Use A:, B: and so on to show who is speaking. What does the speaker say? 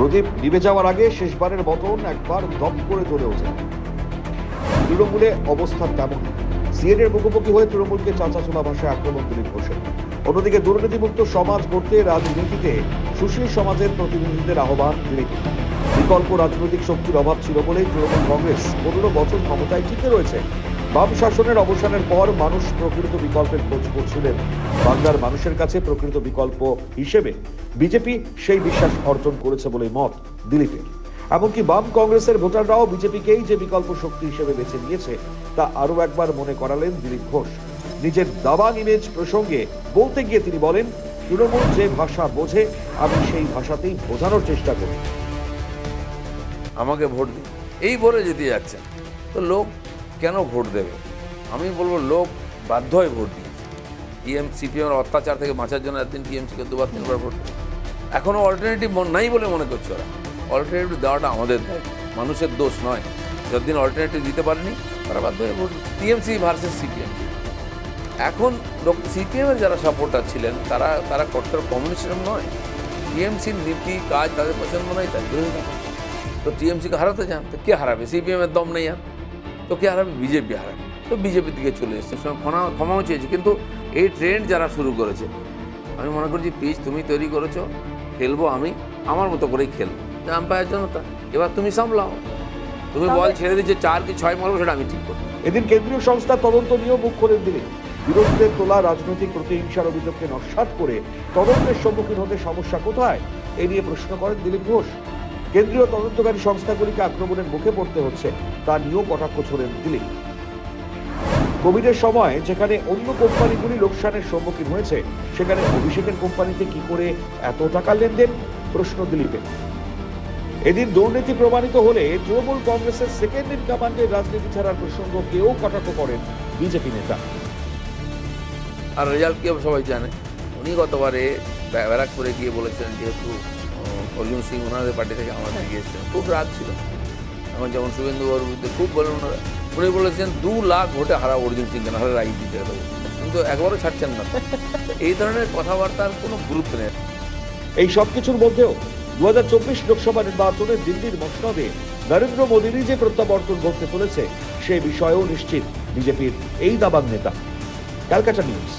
A: প্রদীপ নিভে যাওয়ার আগে শেষবারের মতন একবার দম করে তোলে ওঠে। তৃণমূলে অবস্থা তেমন। সিএনের মুখোমুখি হয়ে তৃণমূলকে চাঁচাচোলা ভাষায় আক্রমণ দিলীপ ঘোষের। অন্যদিকে দুর্নীতিমুক্ত সমাজ গড়তে রাজনীতিতে সুশীল সমাজের প্রতিনিধিদের আহ্বান দিলীপ বিকল্প রাজনৈতিক শক্তির অভাব ছিল বলেই তৃণমূল কংগ্রেস পনেরো বছর ক্ষমতায় টিকে রয়েছে। বাম শাসনের অবসানের পর মানুষ প্রকৃত বিকল্পের খোঁজ করছিলেন। বাংলার মানুষের কাছে প্রকৃত বিকল্প হিসেবে বিজেপি সেই বিশ্বাস অর্জন করেছে বলে মত দিলীপের। এমনকি বাম কংগ্রেসের ভোটাররাও বিজেপিকেই যে বিকল্প শক্তি হিসেবে বেছে নিয়েছে, তা আরও একবার মনে করালেন দিলীপ ঘোষ। নিজের দাবাং ইমেজ প্রসঙ্গে বলতে গিয়ে তিনি বলেন, তৃণমূল যে ভাষা বোঝে, আমি সেই ভাষাতেই বোঝানোর চেষ্টা করি।
B: আমাকে ভোট দিন। এই বলে যেতে যাচ্ছেন। তো লোক কেন ভোট দেবে? আমি বলব লোক বাধ্য হয়ে ভোট দিয়েছে। টিএম সিপিএমের অত্যাচার থেকে বাঁচার জন্য একদিন টিএমসিকে দুবার, তিনবার ভোট। এখনও অল্টারনেটিভ নাই বলে মনে করছে ওরা। অল্টারনেটিভ দেওয়াটা আমাদের দায়িত্ব। মানুষের দোষ নয়। যতদিন অল্টারনেটিভ দিতে পারেনি, তারা বাধ্য হয়ে ভোট টিএমসি ভার্সেস সিপিএম এখন সিপিএমের যারা সাপোর্টার ছিলেন, তারা তারা কট্টর কমিউনিস্ট নয়। টিএমসির নীতি, কাজ তাদের পছন্দ নয়, তাই বিরোধিতা। তো টিএমসিকে হারাতে চান, তো কে হারাবে? সিপিএমের দম নেই আর। তো কে হারাবে বিজেপি হারাবে তো বিজেপির দিকে চলে এসছে। সব ক্ষমা ক্ষমাও চেয়েছে। কিন্তু এই ট্রেন্ড যারা শুরু করেছে আমি মনে করছি পিচ তুমি তৈরি করেছ খেলব আমি আমার মতো করেই খেলব। আম্পায়ার জনতা। এবার তুমি সামলাও। তুমি বল ছেড়ে দিচ্ছে চার কি ছয় মারবো সেটা আমি ঠিক করব।
A: এদিন কেন্দ্রীয় সংস্থা তদন্ত নিয়েও মুখ করে দিলীপ বিরোধীদের তোলা রাজনৈতিক প্রতিহিংসার অভিযোগকে নস্বাত করে তদন্তের সম্মুখীন হতে সমস্যা কোথায়? এ নিয়ে প্রশ্ন করেন দিলীপ ঘোষ। কেন্দ্রীয় তদন্তকারী সংস্থাগুলিকে আক্রমণের মুখে পড়তে হচ্ছে। তা নিয়েও কটাক্ষ ছোড়েন দিলীপ। কোভিডের সময় যেখানে অন্য কোম্পানিগুলি লোকসানের সম্মুখীন হয়েছে, সেখানে অভিষেকের কোম্পানিতে কি করে এত টাকা লেনদেন? প্রশ্ন দিলীপের। এদিন দুর্নীতি প্রমাণিত হলে তৃণমূল কংগ্রেসের সেকেন্ড ইন কমান্ডের রাজনীতি ছাড়ার প্রসঙ্গ কেউ কটাক্ষ করেন বিজেপি নেতা।
B: আর রেজাল্ট কি সবাই জানে। উনি গতবারে ব্য- ব্যারাকপুরে গিয়ে বলেছেন যেহেতু অর্জুন সিং ওনাদের পার্টি থেকে আমাদের গিয়েছিলেন খুব রাগ ছিল। এখন যেমন শুভেন্দু বাবুর বিরুদ্ধে খুব বলেন ওনারা। উনি বলেছেন, দু লাখ ভোটে হারা অর্জুন সিংকে নাহলে রাজনীতি ছেড়ে দেবো কিন্তু একবারও ছাড়ছেন না। এই ধরনের কথাবার্তার কোনো গুরুত্ব নেই।
A: এই সব কিছুর মধ্যেও দু লোকসভা নির্বাচনে দিল্লির মসনদে নরেন্দ্র মোদীরই যে প্রত্যাবর্তন ঘটতে চলেছে, সে বিষয়েও নিশ্চিত বিজেপির এই দাবাং নেতা। Calcutta news.